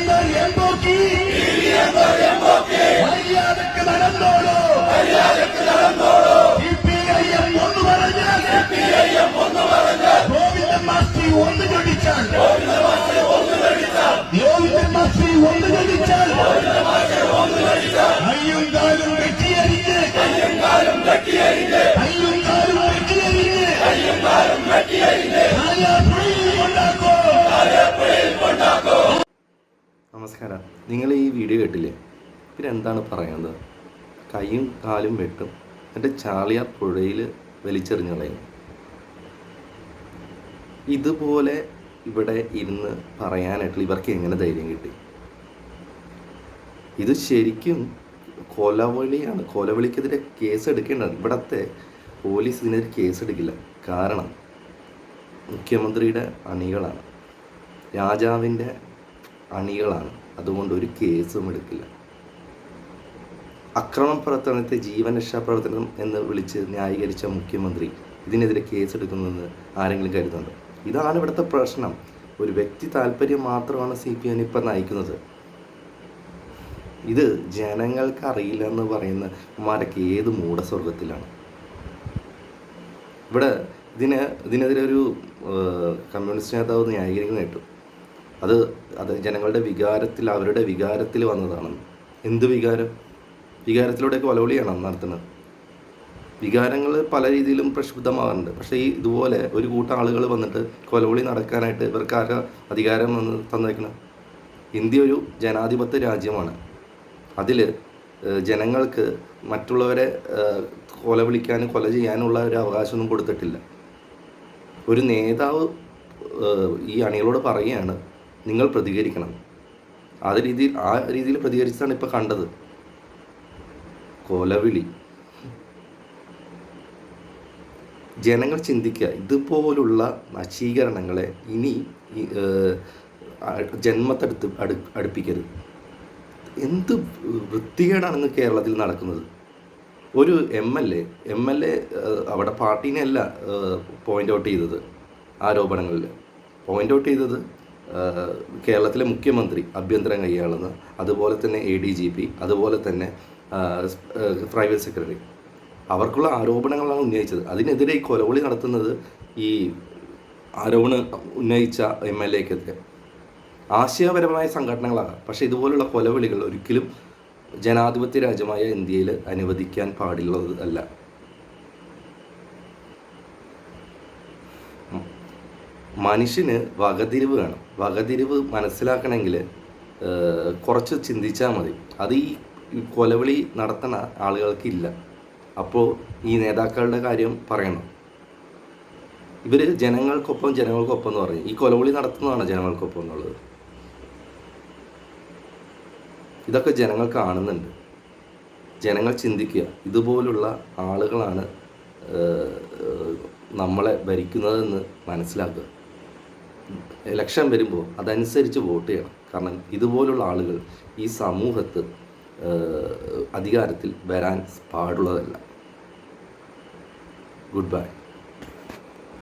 你的脸 നമസ്കാരം. നിങ്ങൾ ഈ വീഡിയോ കേട്ടില്ലേ? പിന്നെ എന്താണ് പറയുന്നത്? കൈയും കാലും വെട്ടും. എന്നിട്ട് ചാളിയാർ പുഴയിൽ വലിച്ചെറിഞ്ഞ കളയും ഇതുപോലെ ഇവിടെ ഇരുന്ന് പറയാനായിട്ട് ഇവർക്ക് എങ്ങനെ ധൈര്യം കിട്ടി? ഇത് ശരിക്കും കൊലവിളിയാണ്. കൊലവിളിക്കെതിരെ കേസ് എടുക്കേണ്ടത് ഇവിടത്തെ പോലീസ് ഇതിനെതിരെ കേസ് എടുക്കില്ല. കാരണം മുഖ്യമന്ത്രിയുടെ അണികളാണ്. രാജാവിന്റെ അണികളാണ്. അതുകൊണ്ട് ഒരു കേസും എടുക്കില്ല. അക്രമ പ്രവർത്തനത്തെ ജീവൻ രക്ഷാ പ്രവർത്തനം എന്ന് വിളിച്ച് ന്യായീകരിച്ച മുഖ്യമന്ത്രി ഇതിനെതിരെ കേസെടുക്കുന്നതെന്ന് ആരെങ്കിലും കരുതുന്നുണ്ടോ? ഇതാണ് ഇവിടുത്തെ പ്രശ്നം. ഒരു വ്യക്തി താല്പര്യം മാത്രമാണ് സി പി എം ഇപ്പം നയിക്കുന്നത്. ഇത് ജനങ്ങൾക്ക് അറിയില്ല എന്ന് പറയുന്ന മാരൊക്കെ ഏത് മൂടസ്വർഗത്തിലാണ് ഇവിടെ ഇതിന് ഇതിനെതിരെ ഒരു കമ്മ്യൂണിസ്റ്റ് നേതാവ് ന്യായീകരിക്കുന്ന കേട്ടു. അത് അത് ജനങ്ങളുടെ വികാരത്തിൽ അവരുടെ വികാരത്തിൽ വന്നതാണെന്ന് എന്ത് വികാരം? വികാരത്തിലൂടെ അന്ന് നടത്തുന്നത്. വികാരങ്ങൾ പല രീതിയിലും പ്രക്ഷുബ്ധമാകാറുണ്ട് പക്ഷേ ഈ ഇതുപോലെ ഒരു കൂട്ടം ആളുകൾ വന്നിട്ട് കൊലവിളി നടക്കാനായിട്ട് ഇവർക്ക് ആരാ അധികാരം വന്ന് തന്നേക്കണം? ഇന്ത്യ ഒരു ജനാധിപത്യ രാജ്യമാണ്. അതിൽ ജനങ്ങൾക്ക് മറ്റുള്ളവരെ കൊല വിളിക്കാനും കൊല ചെയ്യാനുള്ള ഒരു അവകാശമൊന്നും കൊടുത്തിട്ടില്ല. ഒരു നേതാവ് ഈ അണികളോട് പറയുകയാണ് നിങ്ങൾ പ്രതികരിക്കണം. ആ രീതിയിൽ ആ രീതിയിൽ പ്രതികരിച്ചതാണ് ഇപ്പോൾ കണ്ടത്. കൊലവിളി. ജനങ്ങൾ ചിന്തിക്കുക ഇതുപോലുള്ള നശീകരണങ്ങളെ ഇനി ജന്മത്തെടുത്ത് അടു അടുപ്പിക്കരുത്. എന്ത് വൃത്തികേടാണെന്ന് കേരളത്തിൽ നടക്കുന്നത്? ഒരു M L A M L A അവിടെ പാർട്ടീനെയല്ല പോയിന്റ് ഔട്ട് ചെയ്തത് ആരോപണങ്ങളിൽ പോയിന്റ് ഔട്ട് ചെയ്തത് കേരളത്തിലെ മുഖ്യമന്ത്രി ആഭ്യന്തരം കൈയാളുന്ന അതുപോലെ തന്നെ എ ഡി ജി പി അതുപോലെ തന്നെ പ്രൈവറ്റ് സെക്രട്ടറി അവർക്കുള്ള ആരോപണങ്ങളാണ് ഉന്നയിച്ചത്. അതിനെതിരെ ഈ കൊലവിളി നടത്തുന്നത് ഈ ആരോപണം ഉന്നയിച്ച എം എൽ എക്കെതിരെ. ആശയപരമായ സംഘടനകളാകാം പക്ഷേ ഇതുപോലുള്ള കൊലവിളികൾ ഒരിക്കലും ജനാധിപത്യ രാജ്യമായ ഇന്ത്യയിൽ അനുവദിക്കാൻ പാടുള്ളത് അല്ല. മനുഷ്യന് വകതിരിവ് വേണം. വകതിരിവ് മനസ്സിലാക്കണമെങ്കിൽ കുറച്ച് ചിന്തിച്ചാൽ മതി. അത് ഈ കൊലവിളി നടത്തുന്ന ആളുകൾക്കില്ല അപ്പോൾ ഈ നേതാക്കളുടെ കാര്യം പറയണം. ഇവർ ജനങ്ങൾക്കൊപ്പം ജനങ്ങൾക്കൊപ്പം എന്ന് പറയും. ഈ കൊലവിളി നടത്തുന്നതാണ് ജനങ്ങൾക്കൊപ്പം എന്നുള്ളത്. ഇതൊക്കെ ജനങ്ങൾ കാണുന്നുണ്ട്. ജനങ്ങൾ ചിന്തിക്കുക. ഇതുപോലുള്ള ആളുകളാണ് നമ്മളെ ഭരിക്കുന്നതെന്ന് മനസ്സിലാക്കുക. ഇലക്ഷൻ വരുമ്പോൾ അതനുസരിച്ച് വോട്ട് ചെയ്യണം. കാരണം ഇതുപോലുള്ള ആളുകൾ ഈ സമൂഹത്ത് അധികാരത്തിൽ വരാൻ പാടുള്ളതല്ല. Good bye